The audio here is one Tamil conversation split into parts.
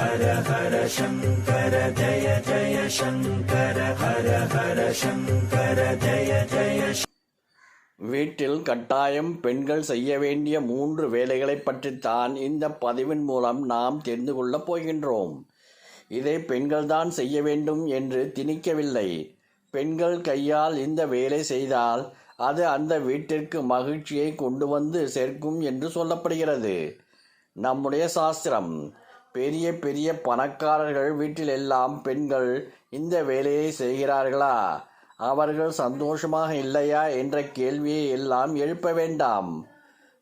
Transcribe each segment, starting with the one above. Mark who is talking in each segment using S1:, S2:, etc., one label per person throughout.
S1: ஹர ஹர சங்கர ஜய ஜய சங்கர ஹர ஹர சங்கர ஜய ஜய
S2: வீட்டில் கட்டாயம் பெண்கள் செய்ய வேண்டிய மூன்று வேலைகளைப் பற்றித்தான் இந்த பதிவின் மூலம் நாம் தெரிந்து கொள்ளப் போகின்றோம். இதை பெண்கள்தான் செய்ய வேண்டும் என்று திணிக்கவில்லை. பெண்கள் கையால் இந்த வேலை செய்தால் அது அந்த வீட்டிற்கு மகிழ்ச்சியை கொண்டு வந்து சேர்க்கும் என்று சொல்லப்படுகிறது. நம்முடைய சாஸ்திரம் பெரிய பெரிய பணக்காரர்கள் வீட்டில் எல்லாம் பெண்கள் இந்த வேலையை செய்கிறார்களா? அவர்கள் சந்தோஷமாக இல்லையா என்ற கேள்வியை எல்லாம் எழுப்ப வேண்டாம்.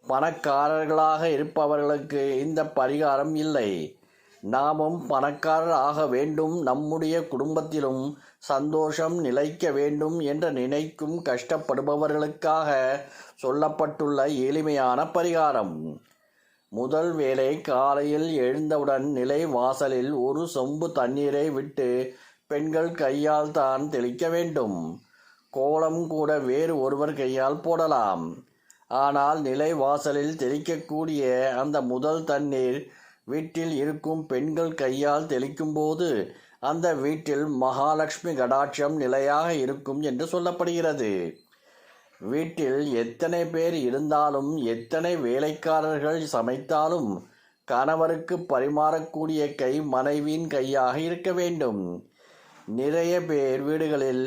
S2: பணக்காரர்களாக இருப்பவர்களுக்கு இந்த பரிகாரம் இல்லை. நாமும் பணக்காரர் ஆக வேண்டும். நம்முடைய குடும்பத்திலும் சந்தோஷம் நிலைக்க வேண்டும் என்று நினைக்கும் கஷ்டப்படுபவர்களுக்காக சொல்லப்பட்டுள்ள எளிமையான பரிகாரம். முதல் வேளை காலையில் எழுந்தவுடன் நிலை வாசலில் ஒரு சொம்பு தண்ணீரை விட்டு பெண்கள் கையால் தான் தெளிக்க வேண்டும். கோலம் கூட வேறு ஒருவர் கையால் போடலாம். ஆனால் நிலை வாசலில் தெளிக்கக்கூடிய அந்த முதல் தண்ணீர் வீட்டில் இருக்கும் பெண்கள் கையால் தெளிக்கும்போது அந்த வீட்டில் மகாலட்சுமி கடாட்சம் நிலையாக இருக்கும் என்று சொல்லப்படுகிறது. வீட்டில் எத்தனை பேர் இருந்தாலும் எத்தனை வேலைக்காரர்கள் சமைத்தாலும் கணவருக்கு பரிமாறக்கூடிய கை மனைவியின் கையாக இருக்க வேண்டும். நிறைய பேர் வீடுகளில்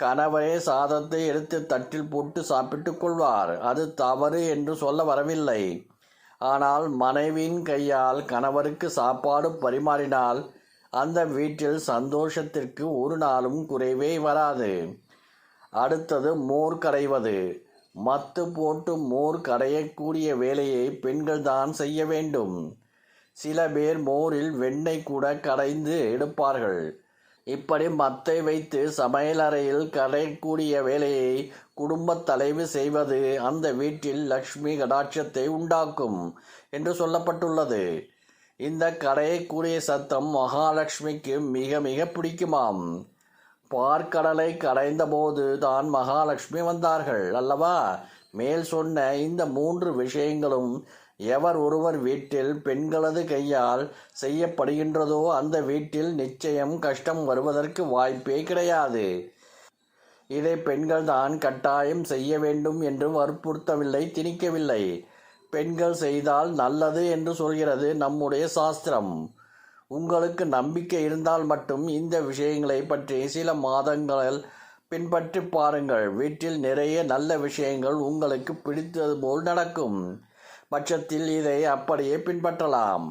S2: கணவரே சாதத்தை எடுத்து தட்டில் போட்டு சாப்பிட்டு கொள்வார். அது தவறு என்று சொல்ல வரவில்லை. ஆனால் மனைவியின் கையால் கணவருக்கு சாப்பாடு பரிமாறினால் அந்த வீட்டில் சந்தோஷத்திற்கு ஒரு நாளும் குறைவே வராது. அடுத்தது மோர் கரைவது மத்து போட்டு மோர் கடையக்கூடிய வேலையை பெண்கள் தான் செய்ய வேண்டும். சில பேர் மோரில் வெண்ணெய் கூட கரைந்து எடுப்பார்கள். இப்படி மத்தை வைத்து சமையலறையில் கடையக்கூடிய வேலையை குடும்பத் தலைவி செய்வது அந்த வீட்டில் லக்ஷ்மி கடாட்சத்தை உண்டாக்கும் என்று சொல்லப்பட்டுள்ளது. இந்த கரையக்கூடிய சத்தம் மகாலட்சுமிக்கு மிக மிக பிடிக்குமாம். பார்க்கடலை கடைந்தபோது தான் மகாலட்சுமி வந்தார்கள் அல்லவா? மேல் சொன்ன இந்த மூன்று விஷயங்களும் எவர் ஒருவர் வீட்டில் பெண்களது கையால் செய்யப்படுகின்றதோ அந்த வீட்டில் நிச்சயம் கஷ்டம் வருவதற்கு வாய்ப்பே கிடையாது. இதை பெண்கள் தான் கட்டாயம் செய்ய வேண்டும் என்று வற்புறுத்தவில்லை திணிக்கவில்லை. பெண்கள் செய்தால் நல்லது என்று சொல்கிறது நம்முடைய சாஸ்திரம். உங்களுக்கு நம்பிக்கை இருந்தால் மட்டும் இந்த விஷயங்களை பற்றி சில மாதங்கள் பின்பற்றி பாருங்கள். வீட்டில் நிறைய நல்ல விஷயங்கள் உங்களுக்கு பிடித்தது போல் நடக்கும். பட்சத்தில் இதை அப்படியே பின்பற்றலாம்.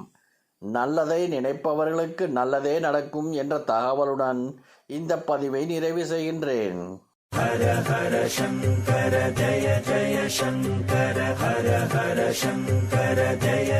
S2: நல்லதை நினைப்பவர்களுக்கு நல்லதே நடக்கும் என்ற தகவலுடன் இந்த பதிவை நிறைவு செய்கின்றேன்.
S1: ஹர ஹர சங்கர ஜய ஜய சங்கர ஹர ஹர சங்கர ஜய